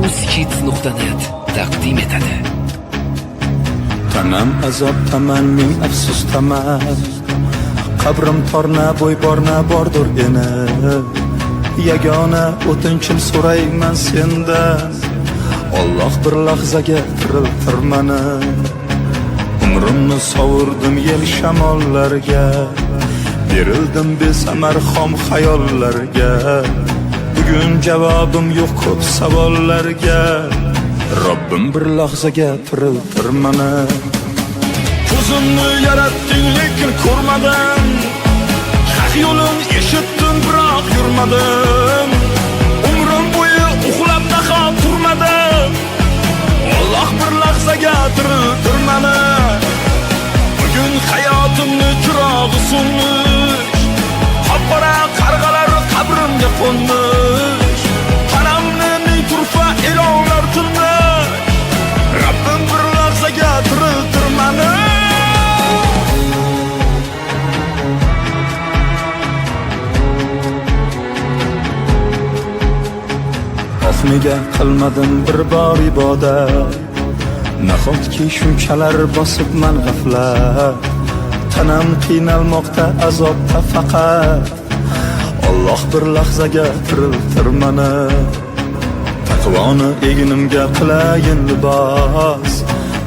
uzkids.net taqdim etadi. Tanam azob taman ming afsus taman Qabrim torna bo'y borna bordir eni Yagona o'tinchim so'rayman sendan Alloh bir lahzaga tiriltir mani Umrimni sovurdim yel shamollarga Berildim besamar xom xayollarga Bugun javobim yo'q ko'p savollarga Robbim bir lahzaga tiriltir mani Ko'zimni yaratding ko'rmadim Haq yo'lin eshitdim biroq yurmadim Umrim bo'yi uxlab daho turmadim Alloh bir lahzaga tiriltir mani Bugun hayotimni chirog'i so'nmish Oh nega qilmadim bir bor ibodat. Nahotki shunchalar bosibman g'aflat? Tanam qiynalmoqda azobda faqat. Alloh bir lahzaga tiriltir mani Taqvoni egnimga qilayin libos.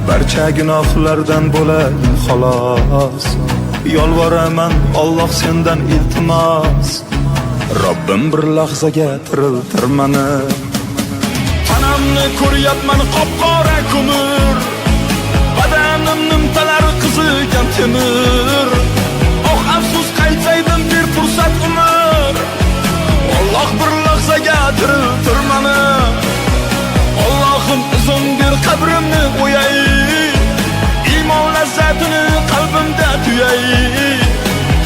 Barcha gunohlardan bo'layin xolos. Yolvoraman Alloh sendan iltimos. Robbim bir lahzaga tiriltir mani Tanamni ko'ryapman qop-qora ko'mir Badanim nimtalari qizigan temir Oh afsus qaytsaydim bir fursat umr Alloh bir lahzaga tiriltir mani Allohim izim bir qabrimni qo'yay Iymon lazzatini qalbimda tuyay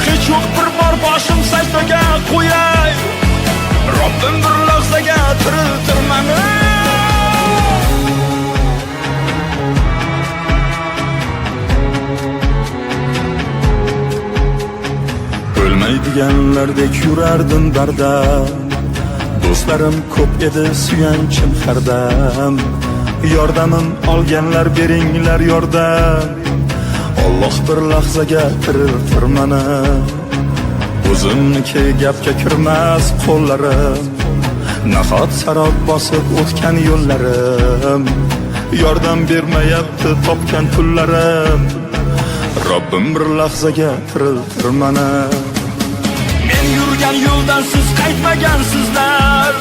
Hech yo'q bir bor boshim sajdaga qo'yay Robbim bir lahzaga tiriltir mani O'lmaydiganlardek yurardim bardam Do'stlarim ko'p edi suyanchim hardam Yordamim olganlar beringlar yordam Alloh bir lahzaga tiriltir mani O'zimniki gapga kirmas qo'llarim Nahot sarob bosib o'tgan yo'llarim Yordam bermayapti topgan pullarim Robbim bir lahzaga tiriltir mani Men yurgan yo'ldan siz qaytmagansizlar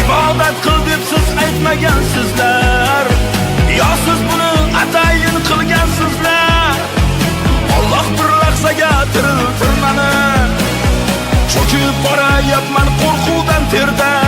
Ibodat qil deb siz aytmagansizlar Yo siz buni atayin qilgansizlar Alloh bir lahzaga tiriltir mani Cho'kib borayapman qo'rquvdan terdan